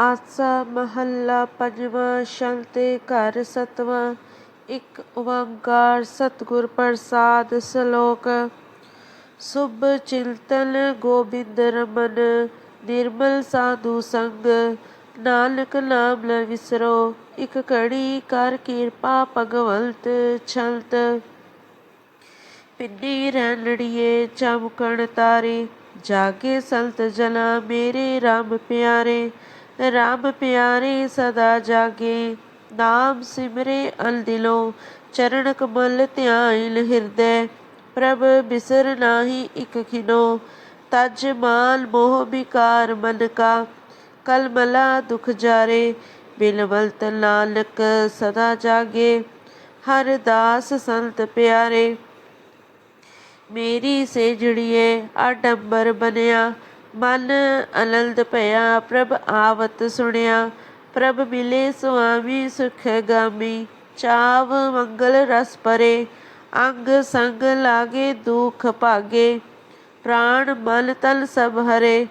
ਆਸਾ ਮਹੱਲਾ ਪੰਜਵਾਂ ਸ਼ੰਤੇ ਘਰ ਸਤਵਾਂ, ਇੱਕ ਓੰਕਾਰ ਸਤਿਗੁਰ ਪ੍ਰਸਾਦ ਸ਼ਲੋਕ। ਸੁਭ ਚਿੰਤਨ ਗੋਬਿੰਦ ਰਮਨ, ਨਿਰਮਲ ਸਾਧੂ ਸੰਗ, ਨਾਨਕ ਨਾਮ ਨ ਵਿਸਰੋ, ਇੱਕ ਘੜੀ ਕਰ ਕਿਰਪਾ ਭਗਵੰਤ ਛਲਤ। ਪਿੰਡੀ ਰਣੜੀਏ, ਚਮਕਣ ਤਾਰੇ, ਜਾਗੇ ਸੰਤ ਜਨਾ ਮੇਰੇ RAM ਪਿਆਰੇ RAM ਪਿਆਰੇ ਸਦਾ ਜਾਗੇ, ਨਾਮ ਸਿਮਰੇ ਅਲ ਦਿਲੋਂ ਚਰਨ ਕਮਲ ਧਿਆਇਨ ਹਿਰਦੈ ਪ੍ਰਭ ਬਿਸਰ ਨਾਹੀ ਇਕ ਖਿਨੋ, ਤਜ ਮਾਲ ਮੋਹ ਵਿਕਾਰ ਮਨ ਕਾ ਕਲਮਲਾ ਦੁਖ ਜਾਰੇ ਬਿਲਵਲਤ ਨਾਨਕ ਸਦਾ ਜਾਗੇ, ਹਰ ਦਾਸ ਸੰਤ ਪਿਆਰੇ। ਮੇਰੀ ਸੇਜੜੀਏ ਆਡੰਬਰ ਬਨਿਆ ਮਨ ਅਨੰਦ ਭਇਆ, ਪ੍ਰਭ ਆਵਤ ਸੁਣਿਆ, ਪ੍ਰਭ ਮਿਲੇ ਸੁਆਮੀ ਸੁਖ ਗਾਮੀ, ਚਾਵ ਮੰਗਲ ਰਸ ਪਰੇ, ਅੰਗ ਸੰਗ ਲਾਗੇ ਦੁਖ ਭਾਗੇ, ਪ੍ਰਾਣ ਮਨ ਤਲ ਸਭ ਹਰੇ।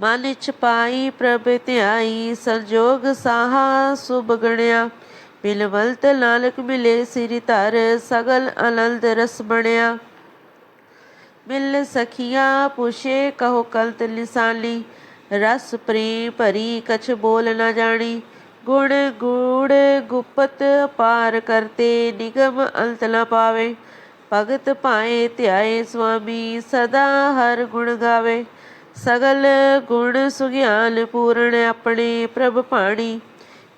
ਮਨ ਇਚ ਪਾਈ, ਪ੍ਰਭ ਧਿਆਈ, ਸੰਜੋਗ ਸਾਹਾ ਸੁਭਗਣਿਆ ਬਿਲਵਲਤ ਨਾਨਕ ਮਿਲੇ ਸਿਰਿ ਧਰ, ਸਗਲ ਆਨੰਦ ਰਸ ਬਣਿਆ। ਮਿਲ ਸਖੀਆਂ ਪੁਛੇ ਕਹੋ ਕਲਤ ਲਿਸਾਨੀ, ਰਸ ਪ੍ਰੇਮ ਭਰੀ ਕਛ ਬੋਲ ਨਾ ਜਾਣੀ। ਗੁਣ ਗੂੜ ਗੁਪਤ ਪਾਰ ਕਰਤੇ, ਨਿਗਮ ਅੰਤ ਨਾ ਪਾਵੇ। ਭਗਤ ਭਾਏ ਧਿਆਏ ਸੁਆਮੀ, ਸਦਾ ਹਰ ਗੁਣ ਗਾਵੇ। ਸਗਲ ਗੁਣ ਸੁਗਿਆਨ ਪੂਰਨ ਆਪਣੇ ਪ੍ਰਭ ਪਾਣੀ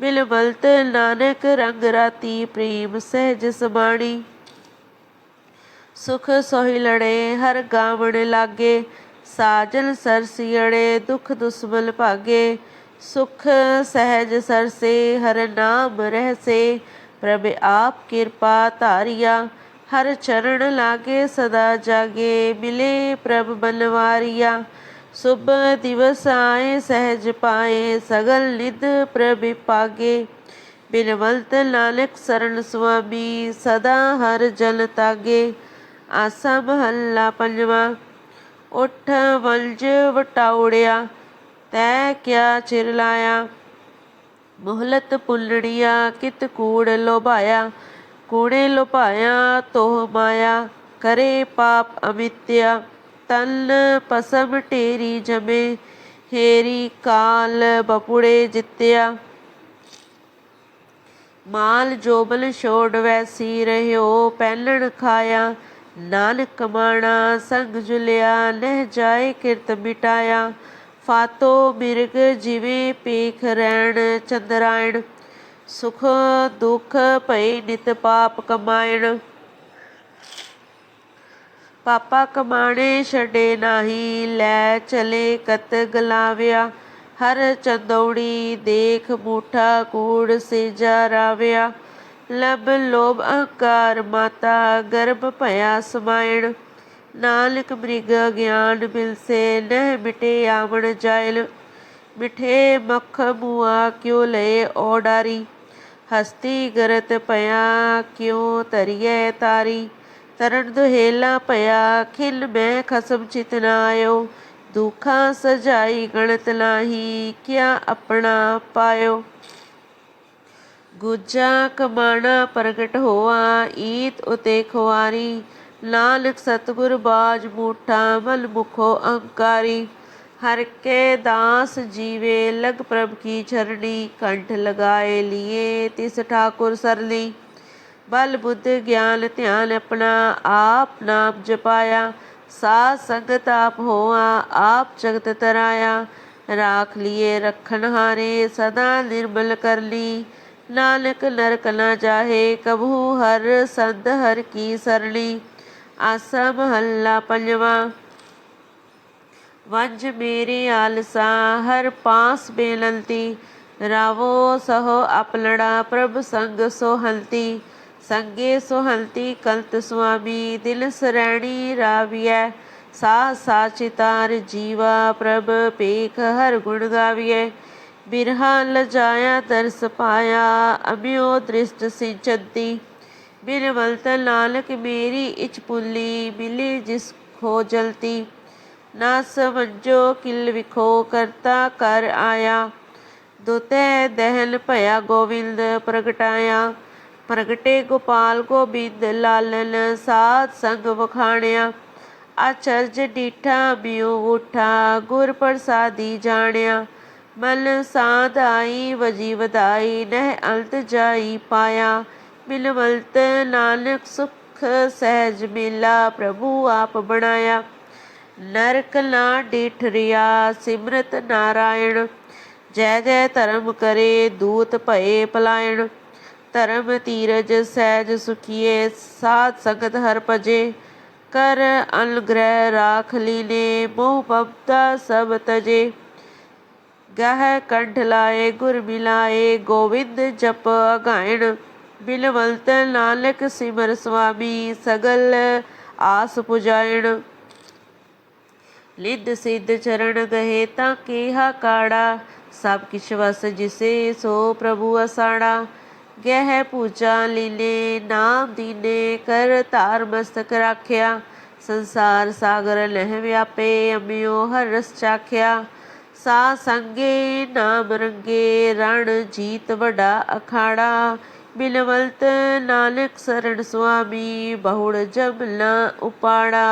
ਮਿਲ ਬਿਲਵਲਤ ਨਾਨਕ ਰੰਗ ਰਾਤੀ, ਪ੍ਰੇਮ ਸਹਿਜ ਸਮਾਣੀ ਸੁਖ ਸੋਹਿਲੜੇ ਹਰ ਗਾਵਣ ਲਾਗੇ, ਸਾਜਨ ਸਰਸੀੜੇ ਦੁਖ ਦੁਸਮਲ ਭਾਗੇ, ਸੁਖ ਸਹਿਜ ਸਰਸੇ ਹਰ ਨਾਮ ਰਹਿਸੇ, ਪ੍ਰਭ ਆਪ ਕਿਰਪਾ ਧਾਰਿਆ, ਹਰ ਚਰਨ ਲਾਗੇ ਸਦਾ ਜਾਗੇ, ਮਿਲੇ ਪ੍ਰਭ ਬਨਵਾਰਿਆ। ਸੁਭ ਦਿਵਸ ਆਏ ਸਹਿਜ ਪਾਏ, ਸਗਲ ਨਿਧ ਪ੍ਰਭ ਪਾਗੇ। ਬਿਨਵੰਤ ਨਾਨਕ ਸਰਨ ਸੁਆਮੀ, ਸਦਾ ਹਰ ਜਲ ਤਾਗੇ। ਆਸਾ ਮਹੱਲਾ ਪੰਜਵਾ, ਉਠ ਵੰਜ ਵਟਾਉੜਿਆ, ਤੈ ਕਿਆ ਚਿਰ ਲਾਇਆ? ਮੁਹਲਤ ਪੁੱਲੜੀਆ ਕਿਤ ਕੂੜ ਲੋਭਾਇਆ? ਕੂੜੇ ਲੋਭਾਇਆ ਤੋਹ ਮਾਇਆ? ਕਰੇ ਪਾਪ ਅਮਿਤਿਆ, ਤਨ ਪਸਮ ਢੇਰੀ ਜਮੇ, ਹੇਰੀ ਕਾਲ ਬਪੁੜੇ ਜਿੱਤਿਆ। ਮਾਲ ਜੋਬਲ ਛੋੜ ਵੈਸੀ ਰਹਿਓ, ਪਹਿਲਣ ਖਾਇਆ। ਨਾਨਕ ਕਮਾਣਾ ਸੰਗ ਜੁਲਿਆ, ਨਹਿ ਜਾਏ ਕਿਰਤ ਮਿਟਾਇਆ। ਫਾਤੋ ਮਿਰਗ ਜਿਵੇਂ ਪੇਖ ਰਹਿਣ ਚੰਦਰਾਇਣ, ਸੁਖ ਦੁਖ ਭਈ ਨਿਤ ਪਾਪ ਕਮਾਇਣ। ਪਾਪਾ ਕਮਾਣੇ ਛੱਡੇ ਨਾਹੀ, ਲੈ ਚਲੇ ਕਤ ਗਲਾਵਿਆ। ਹਰ ਚੰਦੌੜੀ ਦੇਖ ਮੂਠਾ ਕੂੜ ਸੇਜਾ ਰਾਵਿਆ। ਲਭ ਲੋਭ ਅਹੰਕਾਰ ਮਾਤਾ ਗਰਭ ਭਇਆ ਸਮਾਇਣ। ਨਾਨਕ ਮ੍ਰਿਗ ਗਿਆਨ ਬਿਲਸੇ, ਨਹਿ ਮਿਟੇ ਆਵਣ ਜਾਇਲ। ਮਿਠੇ ਮੱਖ ਮੂਆ ਕਿਉ ਲਏ ਓਡਾਰੀ ਹਸਤੀ ਗਰਤ ਪਿਆ ਕਿਉ ਤਰੀਏ ਤਾਰੀ। ਤਰਨ ਦੁਹੇਲਾ ਪਿਆ ਖਿਲ ਮੈਂ ਖਸਮ ਚਿਤ ਨਾ ਦੁਖਾਂ ਸਜਾਈ ਗਣਤ ਨਾਹੀ, ਕਿਆ ਆਪਣਾ ਪਾਇਓ। ਗੁਜਾ ਕਮਾਣਾ ਪ੍ਰਗਟ ਹੋਆ, ਈਤ ਉਤੇ ਖੁਆਰੀ। ਨਾਨਕ ਸਤਗੁਰ ਬਾਜ ਮੂਠਾ, ਮਲ ਮੁਖੋ ਅਹੰਕਾਰੀ ਹਰ ਕੇ ਦਾਸ ਜੀਵੇ, ਲਗ ਪ੍ਰਭ ਕੀ ਚਰਣੀ। ਕੰਠ ਲਗਾਏ ਲੀਏ, ਤਿਸ ਠਾਕੁਰ ਸਰਲੀ। ਬਲ ਬੁੱਧ ਗਿਆਨ ਧਿਆਨ ਆਪਣਾ, ਆਪ ਨਾਮ ਜਪਾਇਆ। ਸਾਧ ਸੰਗਤ ਆਪ ਹੋਆ, ਆਪ ਜਗਤ ਤਰਾਇਆ। ਰਾਖ ਲਿਏ, ਰਖਣ ਹਾਰੇ, ਸਦਾ ਨਿਰਮਲ ਕਰ ਲਈ ਨਾਨਕ ਨਰਕ ਨਾ ਜਾਹੇ, ਕਬਹੂ ਹਰ ਸੰਤ ਹਰ ਕੀ ਸਰਣੀ ਆਸਾ ਮਹੱਲਾ ਪੰਜਵਾ, ਵੰਜ ਮੇਰੇ ਆਲਸਾ, ਹਰ ਪਾਸ ਬੇਨੰਤੀ। ਰਾਵੋ ਸਹੋ ਆਪਲੜਾ, ਪ੍ਰਭ ਸੰਗ ਸੋਹੰਤੀ। ਸੰਗੇ ਸੋਹੰਤੀ ਕਲਤ ਸੁਆਮੀ ਦਿਲ ਸਰੈਣੀ ਰਾਵੀਐ। ਸਾ ਸਾਚਿਤਾਰ ਜੀਵਾ, ਪ੍ਰਭ ਪੇਖ ਹਰ ਗੁਣ ਗਾਵੀਐ। ਬਿਰਹਾ ਲਜਾਇਆ ਤਰਸ ਪਾਇਆ ਅਮਿਓ ਦ੍ਰਿਸ਼ਟ ਸਿੰਚੰਤੀ ਬਿਰਵਲਤ ਨਾਨਕ ਮੇਰੀ ਇਚ ਪੁੱਲੀ ਮਿਲੀ ਜਿਸ ਖੋ ਜਲਤੀ। ਨਾ ਸਮਝੋ ਕਿਲ ਵਿਖੋ, ਕਰਤਾ ਕਰ ਆਇਆ। ਦੁਤੈ ਦਹਿਲ ਭਇਆ ਗੋਵਿੰਦ ਪ੍ਰਗਟਾਇਆ। ਪ੍ਰਗਟੇ ਗੋਪਾਲ ਗੋਬਿੰਦ ਲਾਲਨ ਸਾਧ ਸੰਗ ਵਖਾਣਿਆ। ਅਚਰਜ ਡੀਠਾ ਬਿਉ ਉਠਾ ਗੁਰ ਪ੍ਰਸਾਦੀ ਜਾਣਿਆ। ਮਨ ਸਾਧ ਆਈ ਵਜੀ ਵਧਾਈ ਨਹਿ ਅੰਤ ਜਾਈ ਪਾਇਆ। ਮਿਲਵਲਤ ਨਾਨਕ ਸੁਖ ਸਹਿਜ ਮਿਲਾ, ਪ੍ਰਭੂ ਆਪ ਬਣਾਇਆ। ਨਰਕ ਨਾ ਡੀਠਰਿਆ ਸਿਮਰਤ ਨਾਰਾਇਣ। ਜੈ ਜੈ ਧਰਮ ਕਰੇ, ਦੂਤ ਭਏ ਪਲਾਇਣ। ਧਰਮ ਤੀਰਜ ਸਹਿਜ ਸੁਖੀਏ, ਸਾਧ ਸੰਗਤ ਹਰ ਭਜੇ। ਕਰ ਅਨਗ੍ਰਹਿ ਰਾਖ ਲੀਨੇ ਮੋਹ ਮਮਤਾ ਸਭ ਤਜੇ। ਗਹਿ ਕੰਠ ਲਾਏ, ਗੁਰ ਮਿਲਾਏ, ਗੋਵਿੰਦ ਜਪ ਅਗਾਇਣ। ਬਿਲਵੰਤ ਨਾਨਕ ਸਿਮਰ ਸੁਆਮੀ, ਸਗਲ ਆਸ ਪੁਜਾਇਣ। ਲਿੱਧ ਸਿੱਧ ਚਰਨ ਗਏ ਤਾਂ ਕੀਹਾ ਕਾੜਾ, ਸਭ ਕਿਛ ਵਸ ਜਿਸੇ, ਸੋ ਪ੍ਰਭੂ ਅਸਾੜਾ। ਗਹਿ ਪੂਜਾ ਲੀਲੇ, ਨਾਮ ਦੀਨੇ, ਕਰ ਧਾਰ ਮਸਤਕ ਰਾਖਿਆ। ਸੰਸਾਰ ਸਾਗਰ ਲਹਿ ਵਿਆਪੇ, ਅਮਿਓ ਹਰ ਰਸ ਚਾਖਿਆ। ਸਾ ਸੰਗੇ ਨਾਮ ਰੰਗੇ, ਰਣ ਜੀਤ ਵਡਾ ਅਖਾੜਾ। ਬਿਲਵਲਤ ਨਾਨਕ ਸਰਣ ਸੁਆਮੀ, ਬਹੁੜ ਜਮਨਾ ਉਪਾੜਾ।